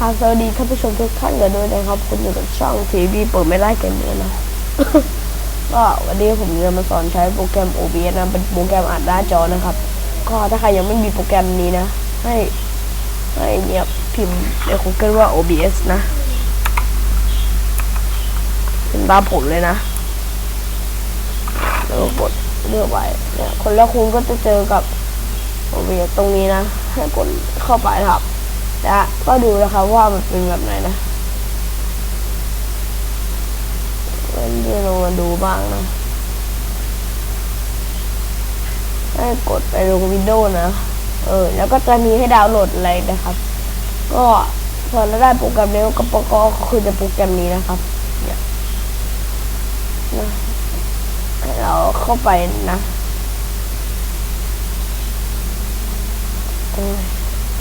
ครับสวัสดีท่านผู้ชมทุกท่านกันด้วยนะครับ คุณอยู่กับช่องทีวีเปิดไม่ได้เกมเนื้อนะก็วันนี้ผมจะมาสอนใช้โปรแกรม OBS นะเป็นโปรแกรมอัดหน้าจอนะครับ ก็ถ้าใครยังไม่มีโปรแกรมนี้นะ ให้ให้เนี่ยพิมพ์ใน Google ว่า OBS นะเป็นตามผมเลยนะแล้วกดเลือกไว้เนี่ยคนแล้วคุณก็จะเจอกับ OBS ตรงนี้นะ ให้กดเข้าไปครับ และก็ดูนะครับว่ามันเป็นแบบไหนนะเล่นเดี๋ยวลงมาดูบ้างนะ ให้กดไปลงวิดีโอนะ เออ แล้วก็จะมีให้ดาวน์โหลดอะไรนะครับ ก็พอเราได้โปรแกรมนี้ก็ก็ก็คือจะโปรแกรมนี้นะครับ เนี่ยนะให้เราเข้าไปนะเออ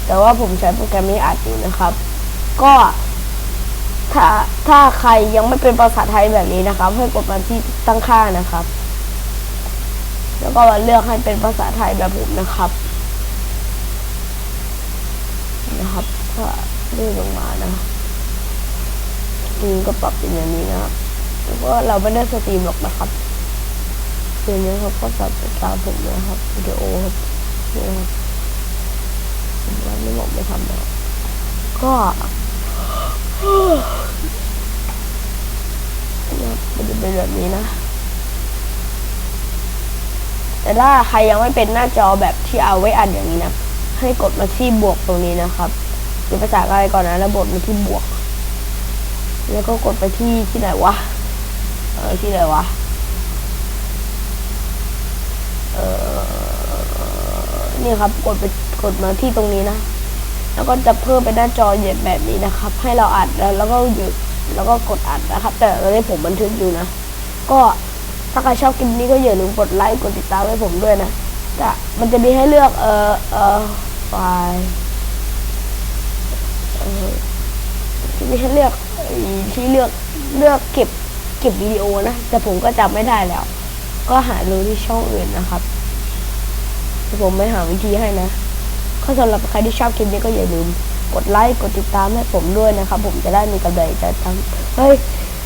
แต่ว่าผมใช้โปรแกรมนี้อัดอยู่นะครับ ก็ถ้าถ้าใครยังไม่เป็นภาษาไทยแบบนี้นะครับ ให้กดมาที่ตั้งค่านะครับ แล้วก็มาเลือกให้เป็นภาษาไทยแบบผมนะครับ นะครับถ้าเลื่อนลงมานะสตรีมก็ปรับเป็นอย่างนี้นะครับแล้วก็เราไม่ได้สตรีมหรอกนะครับเพียงนี้ครับก็สับตามผมนะครับวิดีโอครับ ทำแล้วก็เนี่ยมันจะเป็นแบบนี้นะ แต่ถ้าใครยังไม่เป็นหน้าจอแบบที่เอาไว้อัดอย่างนี้นะ ให้กดมาที่บวกตรงนี้นะครับเป็นภาษาอะไรก่อนนะแล้วบดมาที่บวก แล้วก็กดไปที่ที่ไหนวะ เออที่ไหนวะ เออนี่ครับ กดไปกดมาที่ตรงนี้นะ แล้วก็จะเพิ่มเป็นหน้าจอใหญ่แบบนี้นะครับ ให้เราอัดแล้วก็หยุดแล้วก็กดอัดนะครับ แต่ตอนนี้ผมบันทึกอยู่นะ ก็ถ้าใครชอบคลิปนี้ก็อย่าลืมกดไลค์กดติดตามให้ผมด้วยนะจะมันจะมีให้เลือกเออเออไฟล์เออจะมีให้เลือกที่เลือกเลือกเก็บเก็บวิดีโอนะ แต่ผมก็จำไม่ได้แล้ว ก็หาดูที่ช่องอื่นนะครับ ผมไม่หาวิธีให้นะ ก็สำหรับใครที่ชอบคลิปนี้ก็อย่าลืมกดไลค์กดติดตามให้ผมด้วยนะครับ ผมจะได้มีกำลังใจทำเฮ้ย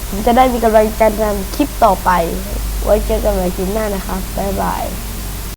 ผมจะได้มีกำลังใจทำคลิปต่อไป ไว้เจอกันใหม่คลิปหน้านะครับบ๊ายบาย